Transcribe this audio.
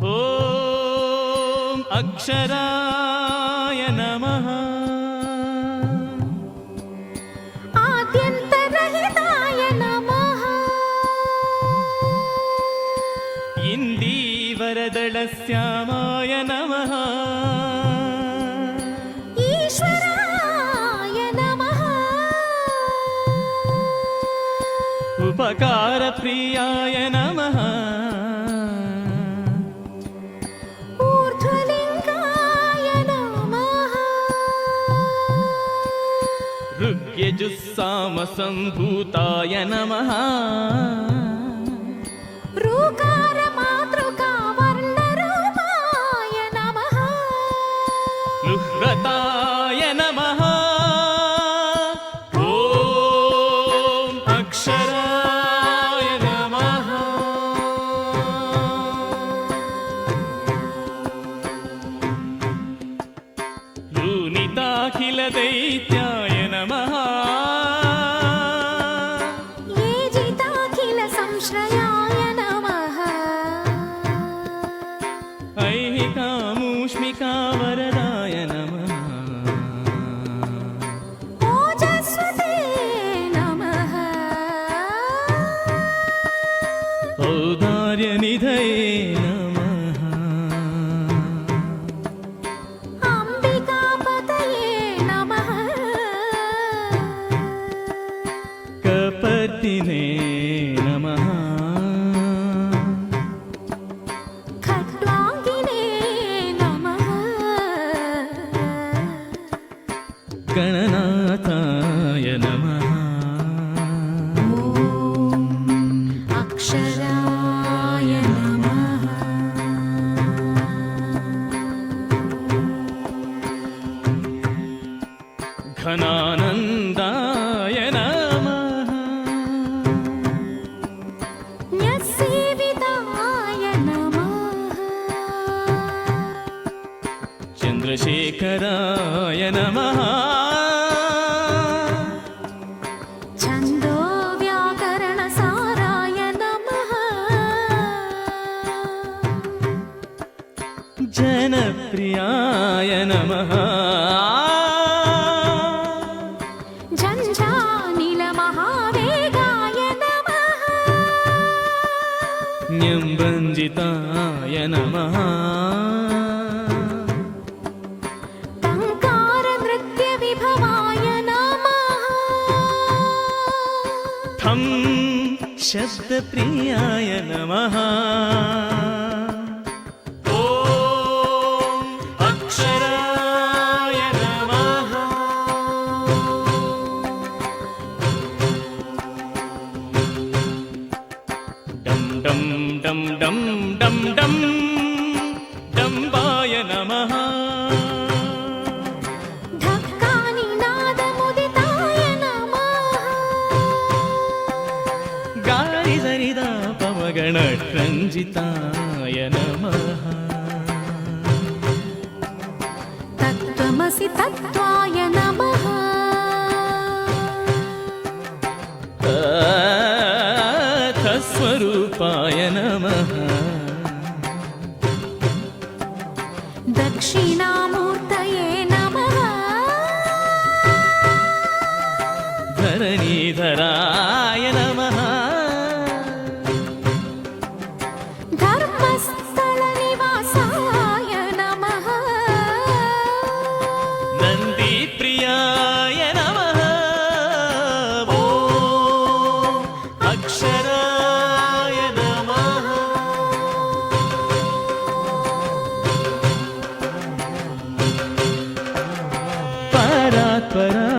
ॐ अक्षराय नमः आद्यन्तरहिताय नमः इन्दीवरदलश्यामाय नमः ईश्वराय नमः उपकारप्रियाय नमः రుక్మిణీజుస్సామ సంభూతాయ నమ. ృహ్రతాయ నమ. ఓం అక్షరాయ నమ. యూనితాఖిల దైత్యాయ నమః. మూష్మికా వరదాయ నమ. ఔదార్య నిధయే నమ. కపతినే गणनाथाय नमः। अक्षराय नमः। घना చంద్రశేఖరాయ నమ. జనప్రియాయ నమ. జంజానిల మహావేగాయ నమ. న్యంబంజితాయ నమ. थं शब्दप्रियाय नमः। ॐ अक्षराय नमः। डं डं डं डं डं डं पवगणरञ्जिताय नमः तत्त्वमसि तत्त्वाय नमः स्वरूपाय नमः दक्षिणामूर्तये नमः धरणीधराय नमः